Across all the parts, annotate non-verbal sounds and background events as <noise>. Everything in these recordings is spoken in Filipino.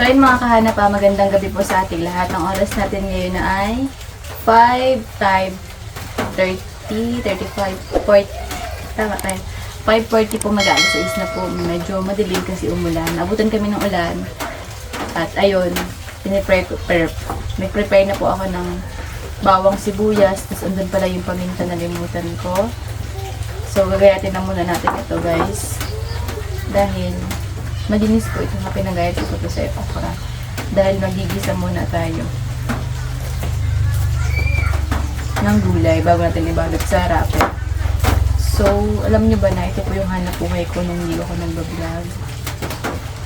So yun mga kahanap pa, magandang gabi po sa ating lahat. Ang oras natin ngayon ay 5, 5, 30, 35, 40, tama tayo. 5.40 po mag-aalas sa is na po. Medyo madilim kasi umulan. Abutan kami ng ulan. At ayun, pinipre prepare, may prepare na po ako ng bawang sibuyas. Tapos andun pala yung paminta na limutan ko. So gagayatin na muna natin ito guys. Dahil malinis po ito na pinagayat ko po sa okra. Dahil magigisa muna tayo ng gulay bago natin ibalot sa wrapper. So, alam niyo ba na ito po yung hanap buhay ko nung hindi ako nag-vlog.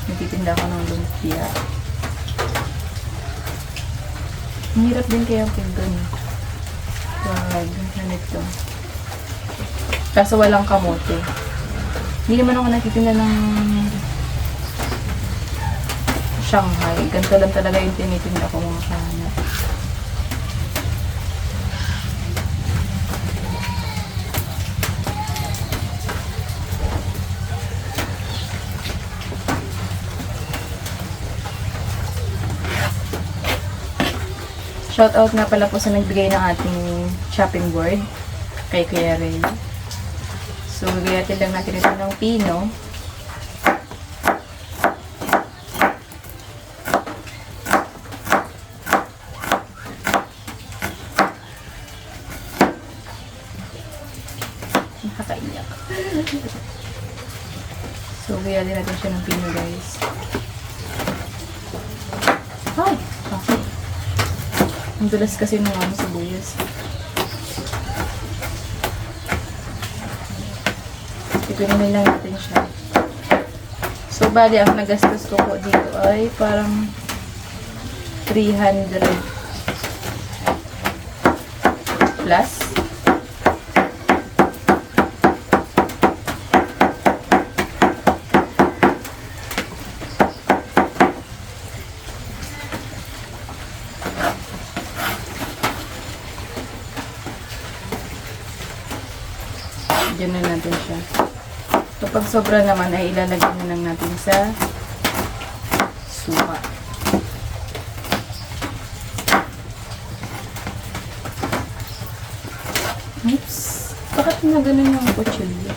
Nagtitinda ako ng lumpia. Hirap din kaya ang pinto Wag, ganito. Kaso walang kamote. Hindi naman ako nagtitinda ng Shanghai. Ganito lang talaga yung tinitinda ko mga kahanap. Shoutout nga pala po sa nagbigay ng ating shopping board kay Kuya Ray. So, gagayatin lang natin ito ng pino. So, gagayatin natin siya ng pino, guys. Ay! Okay. Ang dulas kasi nung ano sibuyas. Pipilimin lang natin siya. So, bali, ang nagastos ko po dito ay parang 300 plus. Diyan na natin siya. Kapag sobra naman ay ilalagay na lang natin sa suka. Oops. Bakit na ganun yung kutsilyo?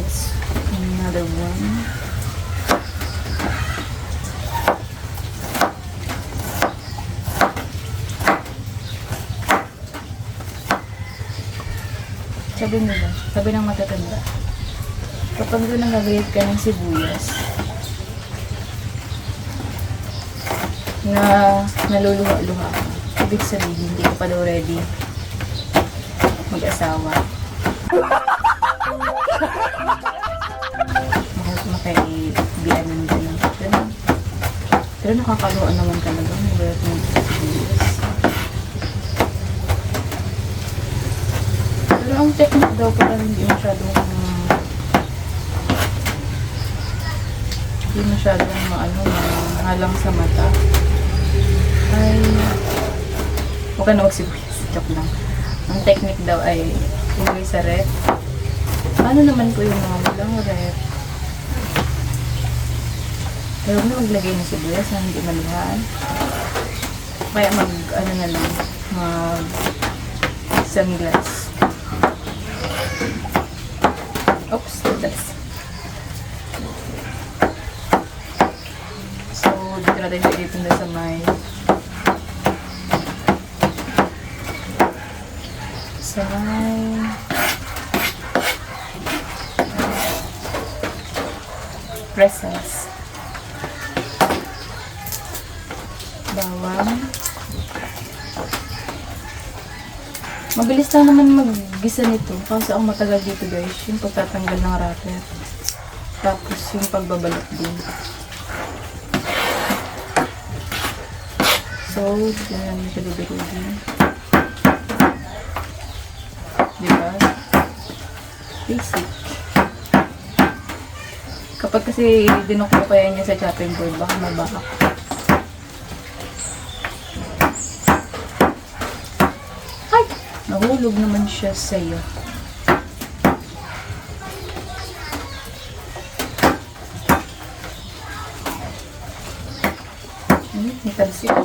That's another one. Sabi nila, sabi ng matatanda, kapag doon ang gagayat ka ng sibuyas, na naluluha-luha ka, ibig sabihin, hindi ka pa ready mag-asawa. Mahal makaibian ng gano'n. Pero, pero nakakaluan naman talaga. May bayat ng sibuyas. Pero ang technique daw parang hindi masyadong hindi masyadong maano, mahalang sa mata. Ay, huwag ka na magsibuyas. Joke lang. Ang technique daw ay ilagay sa ref. Paano naman po yung mga walang ref? Pero na maglagay ng sibuyas na hindi maluhaan. Kaya mag, ano na lang, mag sunglass. Oops, that's. So, dito natin siya itinda sa may sa may Christmas. Bawang. Mabilis lang naman maggisa nito. Kasi ang matagal dito guys, yung pagtatanggal ng wrapper. Tapos yung pagbabalot din. So, ganyan yung pagbabalot Diba? Basic. Kapag kasi dinok mo kaya niya sa chopping board, baka mabaka. Ay! Nahulog naman siya sa'yo. Hmm, may talsik.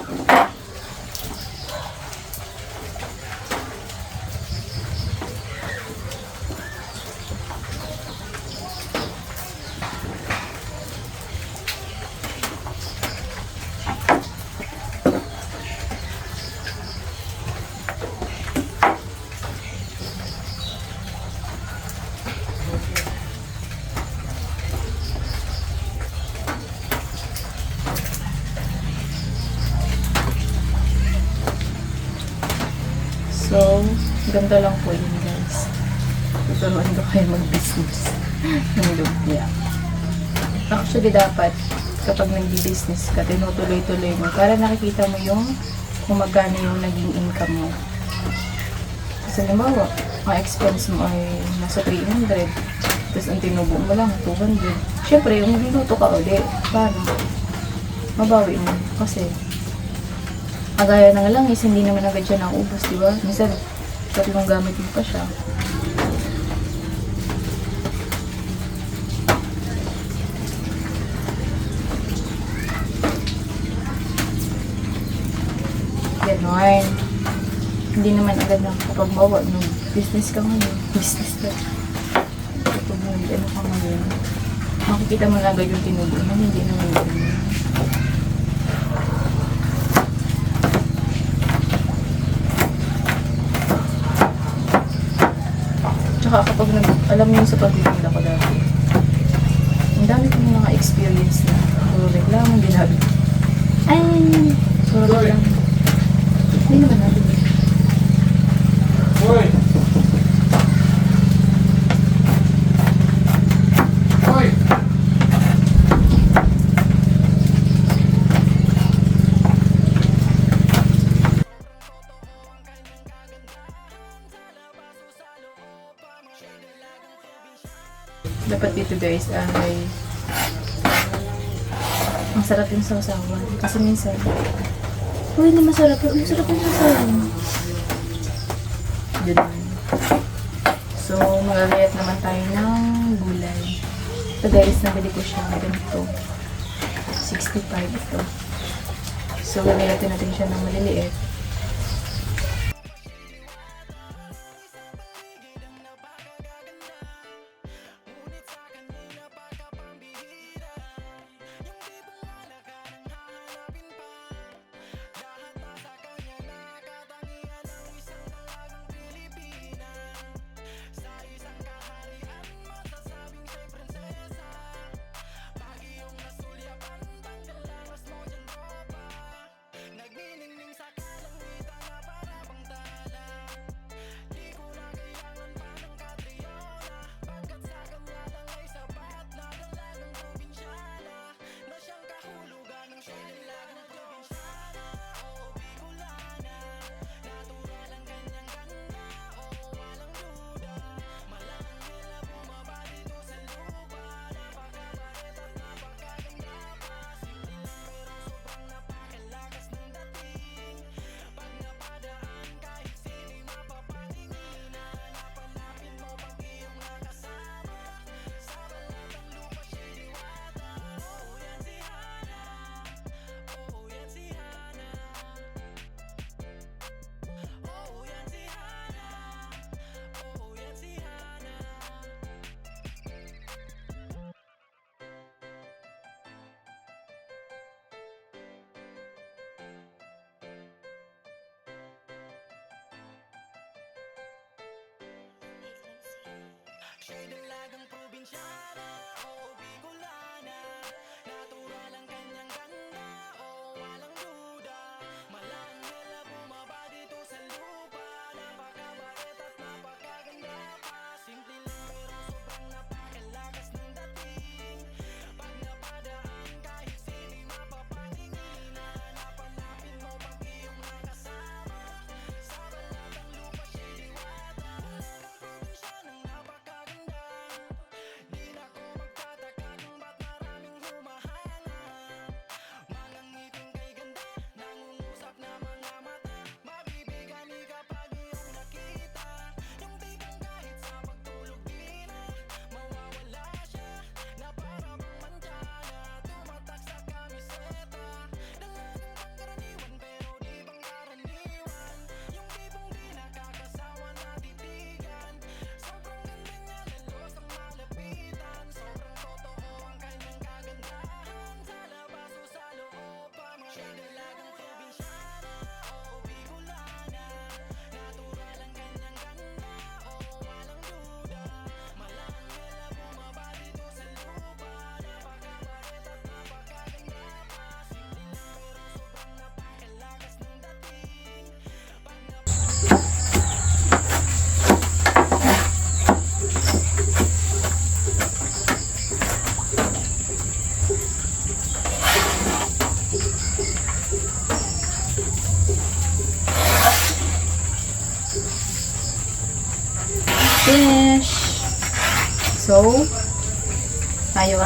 So, ganda lang po yun guys. Tuturuan ko kayo mag-business <laughs> ng lumpia. Actually, dapat kapag nag-business ka, tinutuloy-tuloy mo para nakikita mo yung kung magkano yung naging income mo. Kasi halimbawa, ang expense mo ay nasa 300. Tapos ang tinubo mo lang, 200. Siyempre, yung magluluto ka ulit. Paano? Mabawi mo. Kasi, Agaya ng langis, hindi naman agad siya naubos, di ba? Minsan, tatlong gamit mo pa siya. Ganon. Hindi naman agad na kapag bawa nung business ka ngayon. Business ka. Kapag nung ano ka ngayon. Makikita mo na agad yung tinubo mo. Hindi naman ganun. Tsaka kapag nag, alam mo yung sa pagtitinda ko dati, ang dami kong mga experience na puro reklamo, ginabi. Ay, puro reklamo. Hindi naman natin. Guys ay masarap yung sausawan. Kasi minsan, Uy, hindi masarap. Uy, masarap yung sausawan. Ganun. So, magagayat naman tayo ng gulay. Ito guys, nabili ko siya ganito. 65 ito. So, gagayatin natin siya ng maliliit. Siya'y dalagang probinsyana O oh, Bicol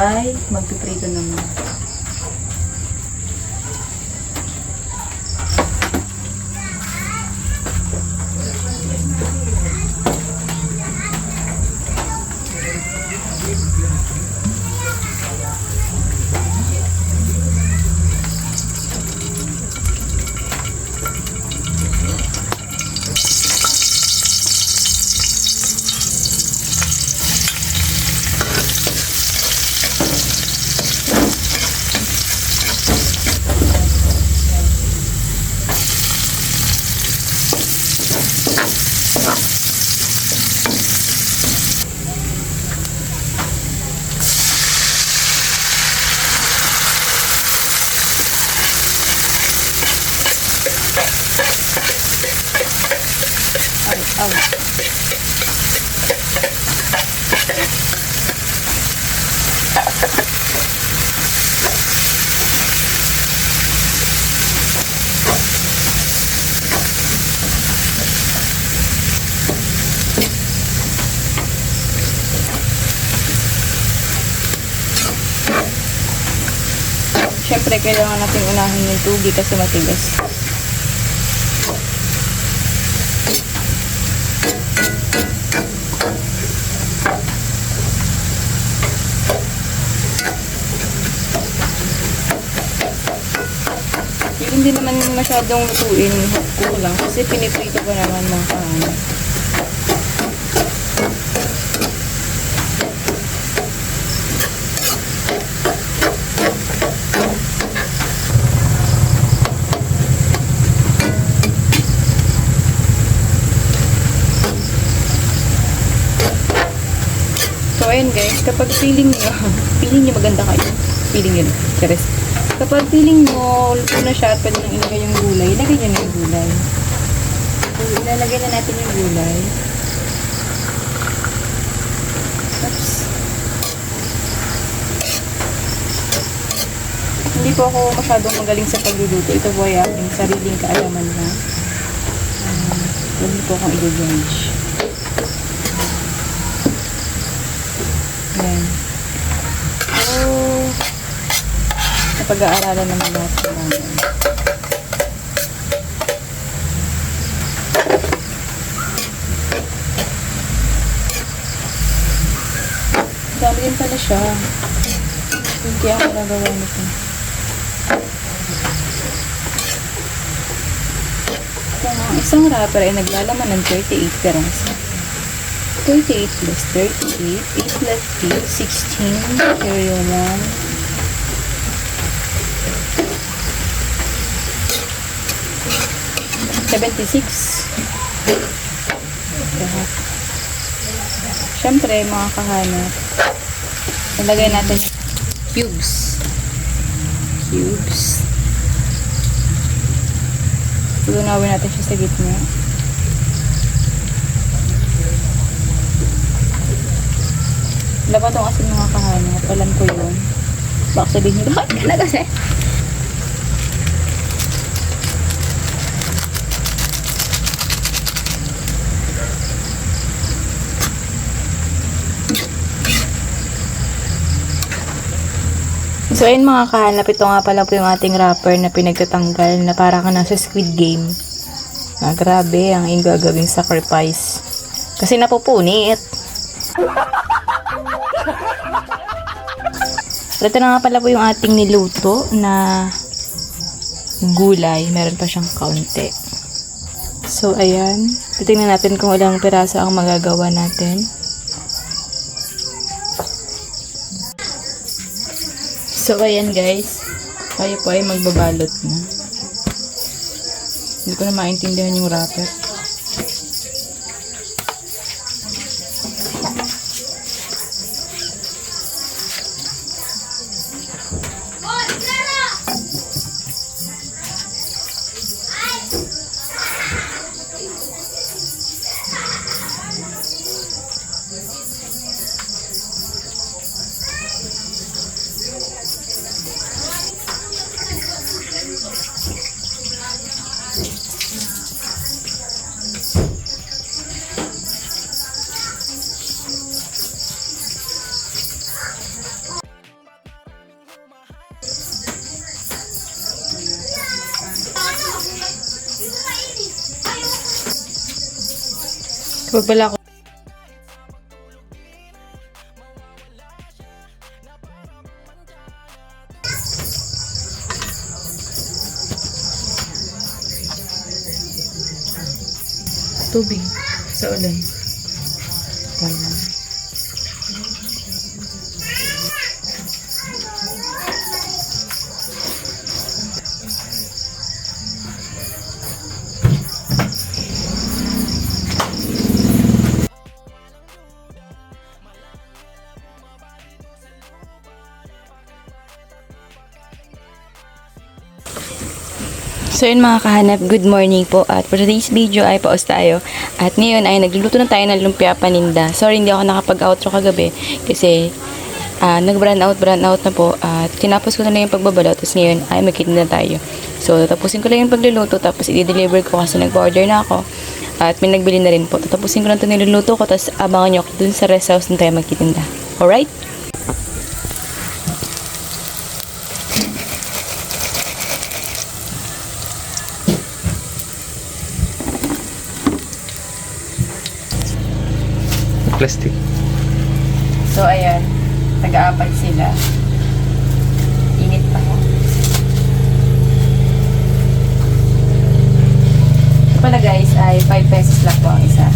ay magpiprito naman. Siyempre, kailangan natin unahin yung tubig kasi matigas. Hindi naman masyadong lutuin, ko lang. Kasi piniprito ko naman ng kaano. So, ayun guys, kapag feeling nyo, <laughs> feeling nyo maganda kayo. Feeling nyo, charis. Kapag feeling nyo, luto na siya at pwede nang ilagay yung gulay, ilagay nyo na yung gulay. So, ilalagay na natin yung gulay. Oops. Hindi po ako masyadong magaling sa pagluluto. Ito po ay aking sariling kaalaman na. Um, Huwag niyo po akong i-judge. Ayan. So, pag-aaralan naman natin namin. Dami pala siya. Hindi ako nagawa nito. Kung ang isang wrapper ay naglalaman ng 38 grams. 38 plus 38, 8 plus 2, 16, 31, 76. Lahat. Siyempre, mga kahanap, nalagay natin cubes. Cubes. Tulunawin natin siya sa gitna. Dapat itong asin mga kahanap. Alam ko yun. Baka sabihin, bakit ka na kasi? So, ayun mga kahanap, ito nga pala po yung ating wrapper na pinagtatanggal na para ka nasa Squid Game. Ah, grabe, ang iyong gagawing sacrifice. Kasi napupunit. Ito na nga pala po yung ating niluto na gulay. Meron pa siyang kaunti. So, ayan. Titingnan natin kung ilang piraso ang magagawa natin. So, ayan guys. Tayo po ay magbabalot na. Hindi ko na maintindihan yung wrapper. Pala ako tubig sa ulan. Tama. So yun mga kahanap, good morning po at for today's video ay paus tayo at ngayon ay nagluluto na tayo ng lumpia paninda. Sorry hindi ako nakapag-outro kagabi kasi ah, nag-brand out, brand out na po at tinapos ko na yung pagbabalaw tapos ngayon ay magkitinda na tayo. So tatapusin ko lang yung pagluluto tapos i-deliver ko kasi nag-order na ako at may nagbili na rin po. Tatapusin ko lang ito niluluto ko tapos abangan nyo ako dun sa rest house na tayo magkitinda. Alright? Plastic. So, ayan. Nag-aapat sila. Init pa ko. Ito pala guys ay 5 pesos lang po ang isa.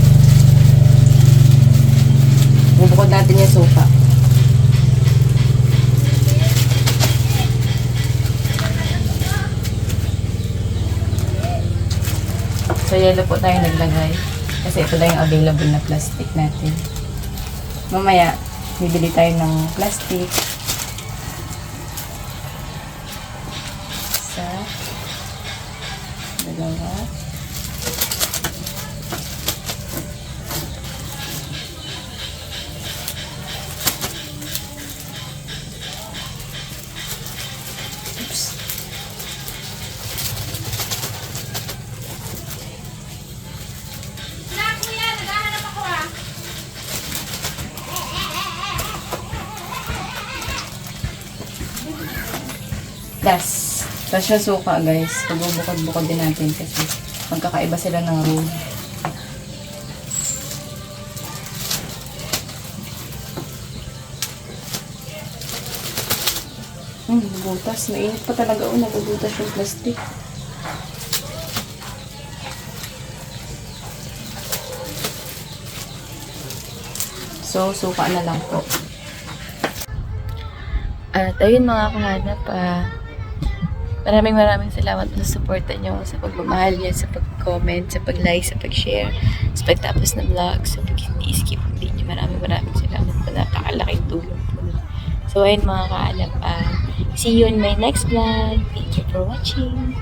Bubukod natin yung sofa. So, yellow po tayo naglagay. Kasi ito lang yung available na plastic natin. Mamaya, bibili tayo ng plastic. Tapos suka, guys. Pagbubukod-bukod din natin kasi magkakaiba sila ng roll. Hmm, nabubutas. Mainit pa talaga. Oh, nabubutas yung plastic. So, suka na lang po. At ayun mga kahanap, ah, maraming maraming salamat po sa suporta nyo, sa pagmamahal nyo, sa pag-comment, sa pag-like, sa pag-share, sa pagtapos ng vlog, sa pag hindi video. Maraming maraming salamat po. Napakalaking tulong po. So ayun mga kahanap, ah, see you in my next vlog. Thank you for watching.